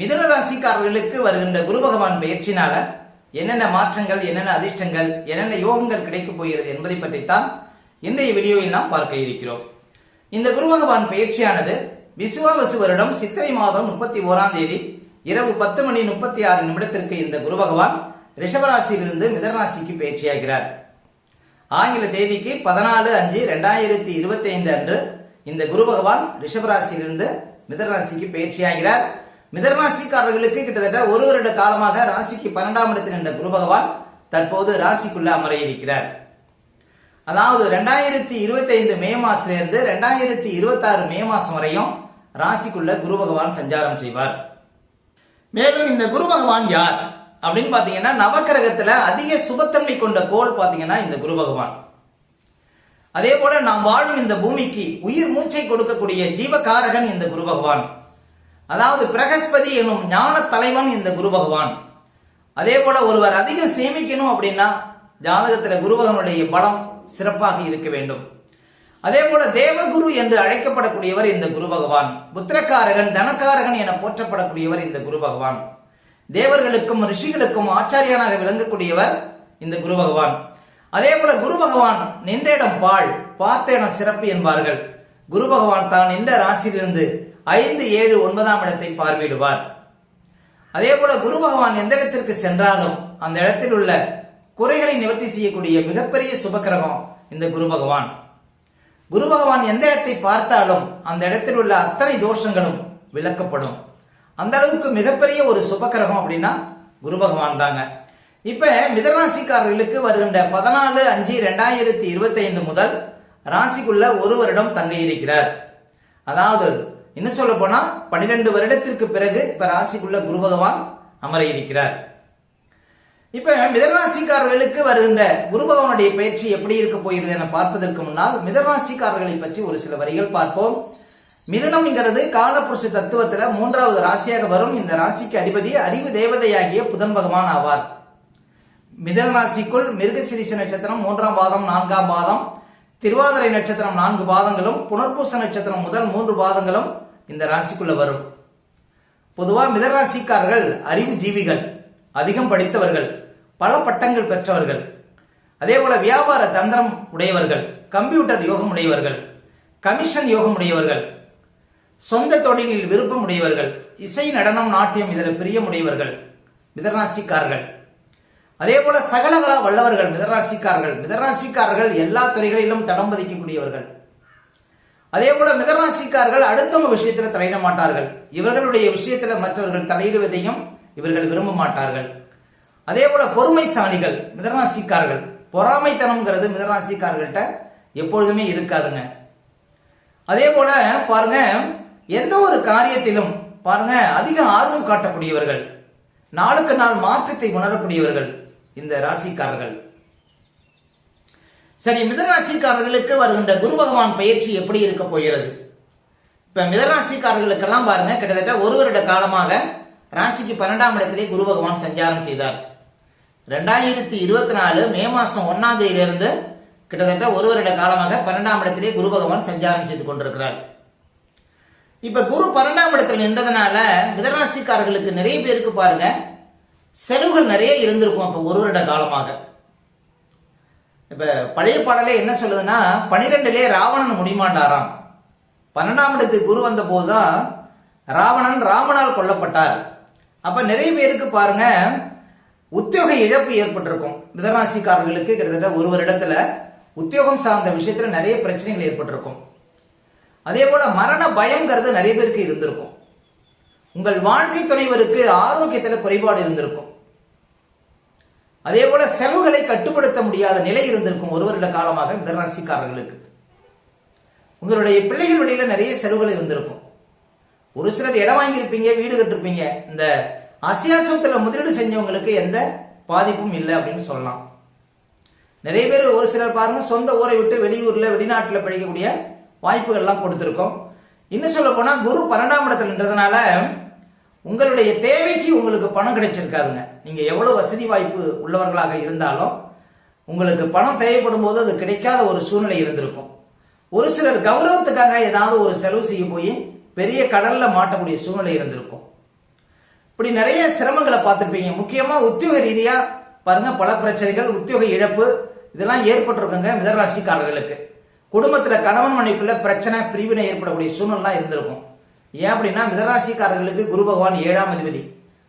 மிதுன ராசிக்காரர்களுக்கு வருகின்ற குரு பகவான் பயிற்சினால என்னென்ன மாற்றங்கள் என்னென்ன அதிர்ஷ்டங்கள் என்னென்ன யோகங்கள் கிடைக்கப் போகிறது என்பதை பற்றித்தான் இன்றைய வீடியோவில் நாம் பார்க்க இருக்கிறோம். இந்த குரு பகவான் பயிற்சியானது விசுவாவசு வருடம் சித்திரை மாதம் முப்பத்தி ஓராம் தேதி இரவு பத்து மணி முப்பத்தி ஆறு நிமிடத்திற்கு இந்த குரு பகவான் ரிஷபராசியிலிருந்து மிதனராசிக்கு பயிற்சியாகிறார். ஆங்கில தேதிக்கு பதினாலு அஞ்சு ரெண்டாயிரத்தி இருபத்தி ஐந்து அன்று இந்த குரு பகவான் ரிஷபராசியிலிருந்து மிதனராசிக்கு பயிற்சியாகிறார். மிதனராசிக்காரர்களுக்கு கிட்டத்தட்ட ஒரு வருட காலமாக ராசிக்கு பன்னெண்டாம் இடத்தில் நின்ற குரு பகவான் தற்போது ராசிக்குள்ள அமர இருக்கிறார் அதாவது ரெண்டாயிரத்தி இருபத்தி ஐந்து மே மாசிலிருந்து ரெண்டாயிரத்தி இருபத்தி ஆறு மே மாசம் வரையும் ராசிக்குள்ள குரு பகவான் சஞ்சாரம் செய்வார். மேலும் இந்த குரு பகவான் யார்? அப்படின்னு பாத்தீங்கன்னா நவக்கிரகத்துல அதிக சுபத்தன்மை கொண்ட கோள் பாத்தீங்கன்னா இந்த குரு பகவான். அதே போல நாம் வாழும் இந்த பூமிக்கு உயிர் மூச்சை கொடுக்கக்கூடிய ஜீவகாரகன் இந்த குரு பகவான். அதாவது பிரகஸ்பதி எனும் ஞான தலைவன் இந்த குரு பகவான். அதே போல ஒருவர் அதிகம் சேமிக்கணும் அப்படின்னா ஜாதகத்தில் குருபகனுடைய பலம் சிறப்பாக இருக்க வேண்டும். அதே போல தேவகுரு என்று அழைக்கப்படக்கூடியவர் இந்த குரு பகவான். புத்திரக்காரகன் தனக்காரகன் என போற்றப்படக்கூடியவர் இந்த குரு பகவான். தேவர்களுக்கும் ரிஷிகளுக்கும் ஆச்சாரியனாக விளங்கக்கூடியவர் இந்த குரு பகவான். அதே போல குரு பகவான் நின்ற இடம் பாழ் பார்த்த இடம் சிறப்பு என்பார்கள். குரு பகவான் தான் இந்த ராசியிலிருந்து ஐந்து ஏழு ஒன்பதாம் இடத்தை பார்வையிடுவார். அதே போல குரு பகவான் எந்த இடத்திற்கு சென்றாலும் அந்த இடத்தில் உள்ள குறைகளை நிவர்த்தி செய்யக்கூடிய மிகப்பெரிய சுபக்கிரகம் இந்த குரு பகவான். குரு பகவான் எந்த இடத்தை பார்த்தாலும் அந்த இடத்தில் உள்ள அத்தனை தோஷங்களும் விளக்கப்படும். அந்த அளவுக்கு மிகப்பெரிய ஒரு சுபக்கிரகம் அப்படின்னா குரு பகவான் தாங்க. இப்ப மிதராசிக்காரர்களுக்கு வருகின்ற பதினாலு அஞ்சு ரெண்டாயிரத்தி இருபத்தி ஐந்து முதல் ராசிக்குள்ள ஒரு வருடம் தங்கியிருக்கிறார் அதாவது என்ன சொல்ல போனா பன்னிரெண்டு வருடத்திற்கு பிறகு இப்ப ராசிக்குள்ள குரு பகவான் அமர இருக்கிறார். இப்ப மிதராசிக்காரர்களுக்கு வருகின்ற குரு பகவானுடைய பயிற்சி எப்படி இருக்க போகிறது என பார்ப்பதற்கு முன்னால் மிதராசிக்காரர்களை பற்றி ஒரு சில வரிகள் பார்ப்போம். மிதனம்ங்கிறது காலபுருஷ தத்துவத்துல மூன்றாவது ராசியாக வரும். இந்த ராசிக்கு அதிபதி அறிவு தேவதையாகிய புதன் பகவான் ஆவார். மிதன ராசிக்குள் மிருகசிரிச நட்சத்திரம் மூன்றாம் பாதம் நான்காம் பாதம் திருவாதிரை நட்சத்திரம் நான்கு பாதங்களும் புனர்பூச நட்சத்திரம் முதல் மூன்று பாதங்களும் இந்த ராசிக்குள்ள வரும். பொதுவாக மிதராசிக்காரர்கள் அறிவு ஜீவிகள் அதிகம் படித்தவர்கள் பல பட்டங்கள் பெற்றவர்கள். அதே போல வியாபார தந்திரம் உடையவர்கள் கம்ப்யூட்டர் யோகம் உடையவர்கள் கமிஷன் யோகம் உடையவர்கள் சொந்த தொழிலில் விருப்பம் உடையவர்கள் இசை நடனம் நாட்டியம் இதில் பிரியமுடையவர்கள் மிதராசிக்காரர்கள் அதே போல சகலகலா வல்லவர்கள் மிதராசிக்காரர்கள். மிதராசிக்காரர்கள் எல்லா துறைகளிலும் தடம் பதிக்கக்கூடியவர்கள். அதே போல மிதராசிக்காரர்கள் அடுத்தவங்க விஷயத்துல தலையிட மாட்டார்கள். இவர்களுடைய விஷயத்துல மற்றவர்கள் தலையிடுவதையும் இவர்கள் விரும்ப மாட்டார்கள். அதே போல பொறுமைசாலிகள் மிதராசிக்காரர்கள். பொறாமைத்தனம்ங்கிறது மிதராசிக்காரர்கள்ட்ட எப்பொழுதுமே இருக்காதுங்க. அதே போல பாருங்க எந்த ஒரு காரியத்திலும் பாருங்க அதிக ஆர்வம் காட்டக்கூடியவர்கள். நாளுக்கு நாள் மாற்றத்தை உணரக்கூடியவர்கள். இந்த ராசிக்காரர்கள். சரி மிதராசிக்காரர்களுக்கு வருகின்ற குரு பகவான் பயிற்சி எப்படி இருக்க போகிறது? இப்ப மிதராசிக்காரர்களுக்கெல்லாம் பாருங்க கிட்டத்தட்ட ஒரு வருட காலமாக ராசிக்கு பன்னெண்டாம் இடத்திலே குரு பகவான் சஞ்சாரம் செய்தார். ரெண்டாயிரத்தி இருபத்தி நாலு மே மாசம் ஒன்னாம் தேதியிலிருந்து கிட்டத்தட்ட ஒரு வருட காலமாக பன்னெண்டாம் இடத்திலே குரு பகவான் சஞ்சாரம் செய்து கொண்டிருக்கிறார். இப்ப குரு பன்னெண்டாம் இடத்தில் நின்றதுனால மிதராசிக்காரர்களுக்கு நிறைய பேருக்கு பாருங்க செலவுகள் நிறைய இருந்திருக்கும் அப்ப ஒரு வருட காலமாக. இப்ப பழைய பாடலே என்ன சொல்லுதுன்னா பனிரெண்டுலேயே ராவணன் முடிமாண்டாராம். பன்னெண்டாம் இடத்துக்கு குரு வந்த போதுதான் ராவணன் ராமனால் கொல்லப்பட்டார். அப்ப நிறைய பேருக்கு பாருங்க உத்தியோக இழப்பு ஏற்பட்டிருக்கும். மிதராசிக்காரர்களுக்கு கிட்டத்தட்ட ஒரு வருடத்துல உத்தியோகம் சார்ந்த விஷயத்துல நிறைய பிரச்சனைகள் ஏற்பட்டிருக்கும். அதே போல மரண பயங்கிறது நிறைய பேருக்கு இருந்திருக்கும். உங்கள் வாழ்க்கை துணைவருக்கு ஆரோக்கியத்தில் குறைபாடு இருந்திருக்கும். அதே போல செலவுகளை கட்டுப்படுத்த முடியாத நிலை இருந்திருக்கும் ஒரு வருட காலமாக மிதராசிக்காரர்களுக்கு. உங்களுடைய பிள்ளைகளுடைய நிறைய செலவுகள் இருந்திருக்கும். ஒரு சிலர் இடம் வாங்கியிருப்பீங்க வீடு கட்டிருப்பீங்க. இந்த அசியாசத்தில் முதலீடு செஞ்சவங்களுக்கு எந்த பாதிப்பும் இல்லை அப்படின்னு சொல்லலாம். நிறைய பேர் ஒரு சிலர் பாருங்க சொந்த ஊரை விட்டு வெளியூர்ல வெளிநாட்டில் படிக்கக்கூடிய வாய்ப்புகள்லாம் கொடுத்துருக்கோம். இன்னும் சொல்ல போனா குரு பன்னெண்டாம் இடத்துல நின்றதுனால உங்களுடைய தேவைக்கு உங்களுக்கு பணம் கிடைச்சிருக்காதுங்க. நீங்க எவ்வளவு வசதி வாய்ப்பு உள்ளவர்களாக இருந்தாலும் உங்களுக்கு பணம் தேவைப்படும் போது அது கிடைக்காத ஒரு சூழ்நிலை இருந்திருக்கும். ஒரு சிலர் கௌரவத்துக்காக ஏதாவது ஒரு செலவு செய்ய போய் பெரிய கடல்ல மாட்டக்கூடிய சூழ்நிலை இருந்திருக்கும். இப்படி நிறைய சிரமங்களை பார்த்துருப்பீங்க. முக்கியமா உத்தியோக ரீதியா பாருங்க பல பிரச்சனைகள் உத்தியோக இழப்பு இதெல்லாம் ஏற்பட்டிருக்குங்க மிதராசிக்காரர்களுக்கு குடும்பத்தில் கணவன் மனைவிக்குள்ள பிரச்சனை பிரிவினை ஏற்படக்கூடிய சூழ்நிலாம் இருந்திருக்கும். ஏன் அப்படின்னா மிதராசிக்காரர்களுக்கு குரு பகவான் ஏழாம் அதிபதி.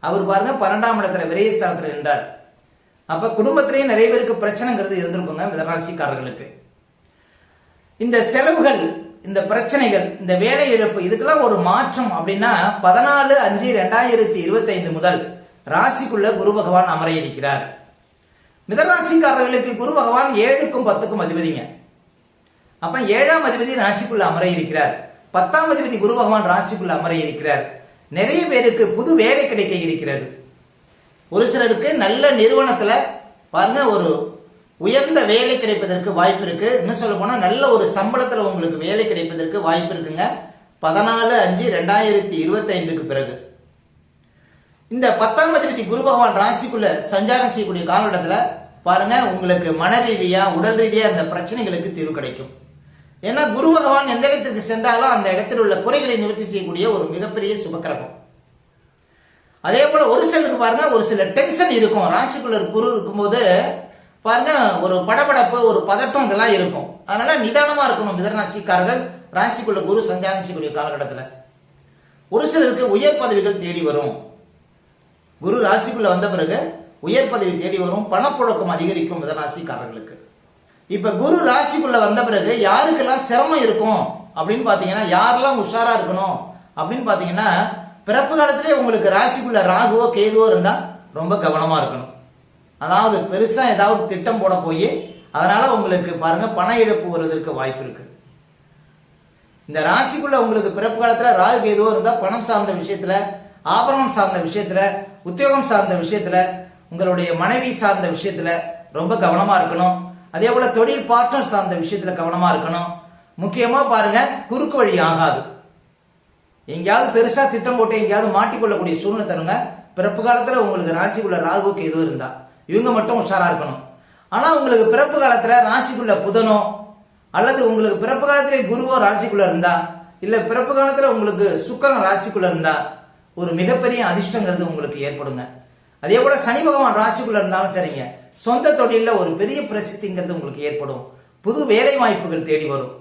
அவர் பாருங்க பன்னெண்டாம் இடத்துல விரயஸ்தானத்துல நின்றார். அப்ப குடும்பத்திலேயே நிறைய பேருக்கு பிரச்சனைங்கிறது இருந்திருக்குங்க மிதராசிக்காரர்களுக்கு. இந்த செலவுகள் இந்த பிரச்சனைகள் இந்த வேலை இழப்பு இதுக்கெல்லாம் ஒரு மாற்றம் அப்படின்னா பதினாலு அஞ்சு ரெண்டாயிரத்தி இருபத்தைந்து முதல் ராசிக்குள்ள குரு பகவான் அமர இருக்கிறார் மிதராசிக்காரர்களுக்கு குரு பகவான் ஏழுக்கும் பத்துக்கும் அதிபதிங்க. அப்ப ஏழாம் அதிபதி ராசிக்குள்ள அமர இருக்கிறார் பத்தாம் அதிபதி குரு பகவான் ராசிக்குள்ள அமர இருக்கிறார் நிறைய பேருக்கு புது வேலை கிடைக்க இருக்கிறது. ஒரு சிலருக்கு நல்ல நிறுவனத்துல பாருங்க ஒரு உயர்ந்த வேலை கிடைப்பதற்கு வாய்ப்பு இருக்கு. இன்னும் சொல்ல போனா நல்ல ஒரு சம்பளத்துல உங்களுக்கு வேலை கிடைப்பதற்கு வாய்ப்பு இருக்குங்க. பதினாலு அஞ்சு ரெண்டாயிரத்தி இருபத்தைந்துக்கு பிறகு. இந்த பத்தாம் அதிபதி குரு பகவான் ராசிக்குள்ள சஞ்சாரம் செய்யக்கூடிய காலகட்டத்தில் பாருங்க உங்களுக்கு மன ரீதியா உடல் ரீதியா அந்த பிரச்சனைகளுக்கு தீர்வு கிடைக்கும். ஏன்னா குரு பகவான் எந்த இடத்திற்கு சென்றாலும் அந்த இடத்தில் உள்ள குறைகளை நிவர்த்தி செய்யக்கூடிய ஒரு மிகப்பெரிய சுபக்கிரகம். அதே போல ஒரு சிலருக்கு பாருங்க ஒரு சில டென்ஷன் இருக்கும். ராசிக்குள்ள குரு இருக்கும்போது பாருங்க ஒரு படபடப்பு ஒரு பதட்டம் இதெல்லாம் இருக்கும். அதனால நிதானமா இருக்கணும் மிதராசிக்காரர்கள் ராசிக்குள்ள குரு சஞ்சாரம் செய்யக்கூடிய காலகட்டத்தில். ஒரு சிலருக்கு உயர் பதவிகள் தேடி வரும். குரு ராசிக்குள்ள வந்த பிறகு உயர் பதவி தேடி வரும். பணப்புழக்கம் அதிகரிக்கும் மிதராசிக்காரர்களுக்கு இப்ப குரு ராசிக்குள்ள வந்த பிறகு யாருக்கெல்லாம் சிரமம் இருக்கும்? அப்படின்னு பாத்தீங்கன்னா யாரெல்லாம் உஷாரா இருக்கணும்? அப்படின்னு பாத்தீங்கன்னா பிறப்பு காலத்திலே உங்களுக்கு ராசிக்குள்ள ராகுவோ கேதுவோ இருந்தா ரொம்ப கவனமா இருக்கணும். அதாவது பெருசா ஏதாவது திட்டம் போட போய் அதனால உங்களுக்கு பாருங்க பண இழப்பு வருவதற்கு வாய்ப்பு இருக்கு. இந்த ராசிக்குள்ள உங்களுக்கு பிறப்பு காலத்துல ராகு கேதுவோ இருந்தா பணம் சார்ந்த விஷயத்துல ஆபரணம் சார்ந்த விஷயத்துல உத்தியோகம் சார்ந்த விஷயத்துல உங்களுடைய மனைவி சார்ந்த விஷயத்துல ரொம்ப கவனமா இருக்கணும். அதே போல தொழில் பார்ட்னர் சார்ந்த விஷயத்துல கவனமா இருக்கணும். முக்கியமா பாருங்க குறுக்கு வழி ஆகாது. எங்கேயாவது பெருசா திட்டம் போட்டு எங்கேயாவது மாட்டிக்கொள்ளக்கூடிய சூழ்நிலை தருங்க. பிறப்பு காலத்துல உங்களுக்கு ராசிக்குள்ள ராகுக்கு எதுவும் இருந்தா. இவங்க மட்டும் உஷாரா இருக்கணும். ஆனா உங்களுக்கு பிறப்பு காலத்துல ராசிக்குள்ள புதனோ அல்லது உங்களுக்கு பிறப்பு காலத்திலே குருவோ ராசிக்குள்ள இருந்தா இல்ல பிறப்பு காலத்துல உங்களுக்கு சுக்கரன் ராசிக்குள்ள இருந்தா ஒரு மிகப்பெரிய அதிர்ஷ்டங்கிறது உங்களுக்கு ஏற்படுங்க. அதே போல சனி பகவான் ராசிக்குள்ள இருந்தாலும் சரிங்க. சொந்த தொழிலில் ஒரு பெரிய பிரசித்திங்கிறது உங்களுக்கு ஏற்படும். புது வேலை வாய்ப்புகள் தேடி வரும்.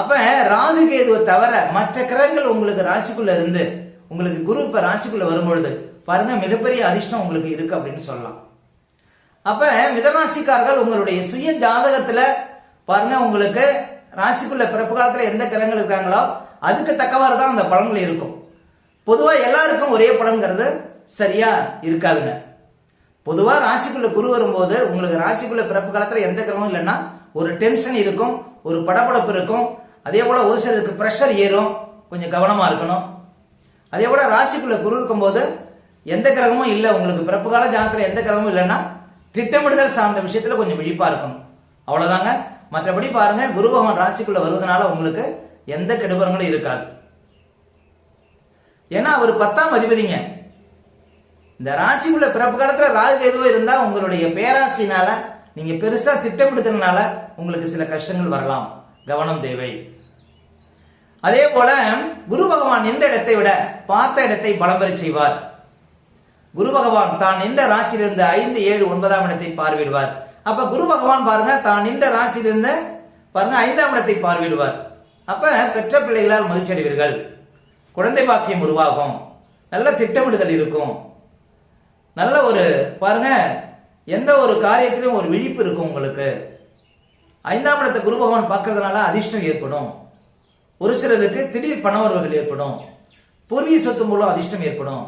அப்ப ராகு கேதுவை தவிர மற்ற கிரகங்கள் உங்களுக்கு ராசிக்குள்ள இருந்து உங்களுக்கு குரு இப்ப ராசிக்குள்ள வரும்பொழுது பாருங்க மிகப்பெரிய அதிர்ஷ்டம் உங்களுக்கு இருக்கு அப்படின்னு சொல்லலாம். அப்ப மிதராசிக்காரர்கள் உங்களுடைய சுய ஜாதகத்துல பாருங்க உங்களுக்கு ராசிக்குள்ள பிறப்பு காலத்துல எந்த கிரகங்கள் இருக்காங்களோ அதுக்கு தக்கவாறு தான் அந்த பலன்கள் இருக்கும். பொதுவா எல்லாருக்கும் ஒரே பலன்கிறது சரியா இருக்காதுங்க. பொதுவா ராசிக்குள்ள குரு வரும்போது உங்களுக்கு ராசிக்குள்ள பிறப்பு காலத்துல எந்த கிரகமும் இல்லைன்னா ஒரு டென்ஷன் இருக்கும் ஒரு படபடப்பு இருக்கும். அதே போல ஒரு சிலருக்கு ப்ரெஷர் ஏறும். கொஞ்சம் கவனமா இருக்கணும். அதே போல ராசிக்குள்ள குரு இருக்கும்போது எந்த கிரகமும் இல்லை உங்களுக்கு பிறப்பு கால ஜாதகத்துல எந்த கிரகமும் இல்லைன்னா திட்டமிடுதல் சார்ந்த விஷயத்துல கொஞ்சம் விழிப்பா இருக்கணும். அவ்வளவுதாங்க. மற்றபடி பாருங்க குரு பகவான் ராசிக்குள்ள வருவதனால உங்களுக்கு எந்த கெடுபரங்களும் இருக்காது. ஏன்னா அவர் பத்தாம் அதிபதிங்க. இந்த ராசி உள்ள பிறப்பு காலத்துல ராகு எதுவும் இருந்தா உங்களுடைய பேராசினால நீங்க பெருசா திட்டமிடுதல்னால உங்களுக்கு சில கஷ்டங்கள் வரலாம். கவனம் தேவை. அதே போல குரு பகவான் நின்ற இடத்தை விட பார்த்த இடத்தை பலம் செய்வார். குரு பகவான் தான் நின்ற ராசியிலிருந்து ஐந்து ஏழு ஒன்பதாம் இடத்தை பார்வையிடுவார். அப்ப குரு பகவான் பாருங்க தான் நின்ற ராசியிலிருந்து பாருங்க ஐந்தாம் இடத்தை பார்வையிடுவார். அப்ப பெற்ற பிள்ளைகளால் மகிழ்ச்சி அடைவீர்கள் குழந்தை பாக்கியம் உருவாகும். நல்ல திட்டமிடுதல் இருக்கும். நல்ல ஒரு பாருங்க எந்த ஒரு காரியத்திலும் ஒரு விழிப்பு இருக்கும் உங்களுக்கு. ஐந்தாம் இடத்தை குரு பகவான் பார்க்கறதுனால அதிர்ஷ்டம் ஏற்படும். ஒரு சிலருக்கு திடீர் பணவரவுகள் ஏற்படும். பூர்வீக சொத்து மூலம் அதிர்ஷ்டம் ஏற்படும்.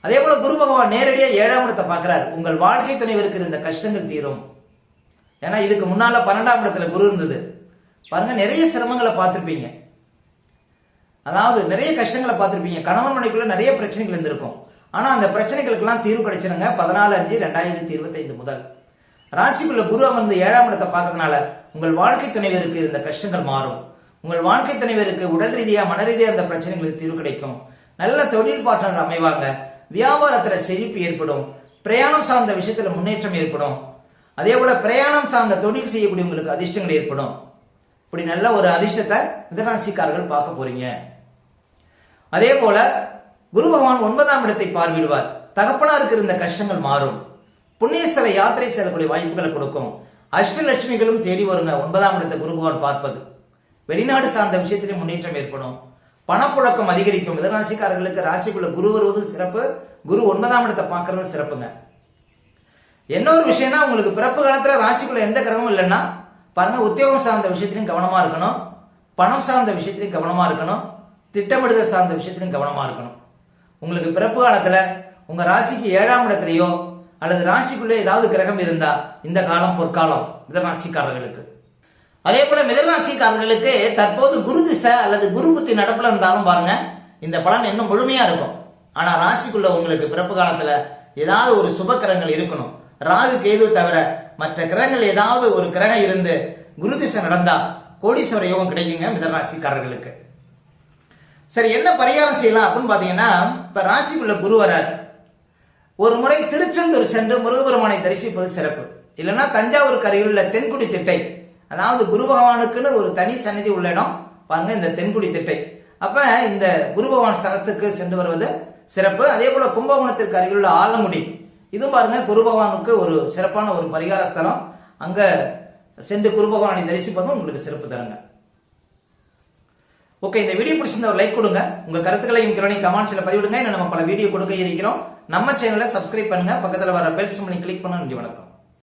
அதே போல குரு பகவான் நேரடியாக ஏழாம் இடத்தை பார்க்கிறார். உங்கள் வாழ்க்கை துணைவருக்கு இருந்த கஷ்டங்கள் தீரும். ஏன்னா இதுக்கு முன்னால பன்னெண்டாம் இடத்துல குரு இருந்தது. பாருங்க நிறைய சிரமங்களை பார்த்துருப்பீங்க. அதாவது நிறைய கஷ்டங்களை பார்த்துருப்பீங்க. கணவன் மனைக்குள்ள நிறைய பிரச்சனைகள் இருந்திருக்கும். ஆனா அந்த பிரச்சனைகளுக்கெல்லாம் தீர்வு கிடைச்சிருங்க. பதினாலு அஞ்சு ரெண்டாயிரத்தி இருபத்தைந்து முதல். ராசிக்குள்ள குரு அமர்ந்து ஏழாம் இடத்தை பார்த்ததுனால உங்கள் வாழ்க்கை துணைவருக்கு இந்த கஷ்டங்கள் மாறும். உங்கள் வாழ்க்கை துணைவருக்கு உடல் ரீதியா மன ரீதியா அந்த பிரச்சனைகளுக்கு தீர்வு கிடைக்கும். நல்ல தொழில் பார்ட்னர் அமைவாங்க. வியாபாரத்துல செழிப்பு ஏற்படும். பிரயாணம் சார்ந்த விஷயத்துல முன்னேற்றம் ஏற்படும். அதே போல பிரயாணம் சார்ந்த தொழில் செய்யக்கூடியவங்களுக்கு அதிர்ஷ்டங்கள் ஏற்படும். இப்படி நல்ல ஒரு அதிர்ஷ்டத்தை மிதராசிக்காரர்கள் பார்க்க போறீங்க. அதே போல குரு பகவான் ஒன்பதாம் இடத்தை பார்வையிடுவார். தகப்பனாருக்கு இருந்த கஷ்டங்கள் மாறும். புண்ணியஸ்தல யாத்திரை செல்லக்கூடிய வாய்ப்புகளை கொடுக்கும். அஷ்டலட்சுமிகளும் தேடி வருங்க. ஒன்பதாம் இடத்தை குரு பகவான் பார்ப்பது. வெளிநாடு சார்ந்த விஷயத்திலே முன்னேற்றம் ஏற்படும். பணப்புழக்கம் அதிகரிக்கும். மிதராசிக்காரர்களுக்கு ராசிக்குள்ள குரு வருவதும் சிறப்பு. குரு ஒன்பதாம் இடத்தை பார்க்கறதும் சிறப்புங்க. என்ன ஒரு விஷயம்னா உங்களுக்கு பிறப்பு காலத்துல ராசிக்குள்ள எந்த கிரகமும் இல்லைன்னா பாருங்க உத்தியோகம் சார்ந்த விஷயத்திலையும் கவனமா இருக்கணும். பணம் சார்ந்த விஷயத்திலையும் கவனமா இருக்கணும். திட்டமிடுதல் சார்ந்த விஷயத்திலையும் கவனமா இருக்கணும். உங்களுக்கு பிறப்பு காலத்துல உங்க ராசிக்கு ஏழாம் இடத்துலயோ அல்லது ராசிக்குள்ளே ஏதாவது கிரகம் இருந்தா இந்த காலம் பொற்காலம் மிதராசிக்காரர்களுக்கு அதே போல மிதராசிக்காரர்களுக்கு தற்போது குரு திசை அல்லது குரு புத்தி நடப்புல இருந்தாலும் பாருங்க இந்த பலன் இன்னும் முழுமையா இருக்கும். ஆனா ராசிக்குள்ள உங்களுக்கு பிறப்பு காலத்துல ஏதாவது ஒரு சுப கிரகங்கள் இருக்கணும். ராகு கேது தவிர மற்ற கிரகங்கள் ஏதாவது ஒரு கிரகம் இருந்து குரு திசை நடந்தா கோடீஸ்வர யோகம் கிடைக்குங்க மிதராசிக்காரர்களுக்கு சரி என்ன பரிகாரம் செய்யலாம் அப்படின்னு பாத்தீங்கன்னா இப்ப உள்ள குரு வராரு. ஒரு முறை திருச்செந்தூர் சென்று முருகபெருமானை தரிசிப்பது சிறப்பு. இல்லைன்னா தஞ்சாவூருக்கு அருகில் உள்ள தென்குடி திட்டை. அதாவது குரு பகவானுக்குன்னு ஒரு தனி சன்னிதி உள்ள இடம். பாருங்க இந்த தென்குடி திட்டை. அப்ப இந்த குரு பகவான் ஸ்தலத்துக்கு சென்று வருவது சிறப்பு. அதே போல கும்பகோணத்திற்கு அருகில் உள்ள ஆலங்குடி. இதுவும் பாருங்க குரு பகவானுக்கு ஒரு சிறப்பான ஒரு பரிகார ஸ்தலம். அங்க சென்று குரு பகவானை தரிசிப்பதும் உங்களுக்கு சிறப்பு தருங்க. ஓகே இந்த வீடியோ பிடிச்சிருந்தா ஒரு லைக் கொடுங்க. உங்க கருத்துக்களையும் கிரணி கமெண்ட்ஸ்ல பதிவிடுங்க. இன்னும் நம்ம பல வீடியோ கொடுக்க இருக்கிறோம். நம்ம சேனலை சப்ஸ்கிரைப் பண்ணுங்க. பக்கத்தில் வர பெல் சிம்பிளை கிளிக் பண்ண நன்றி வணக்கம்.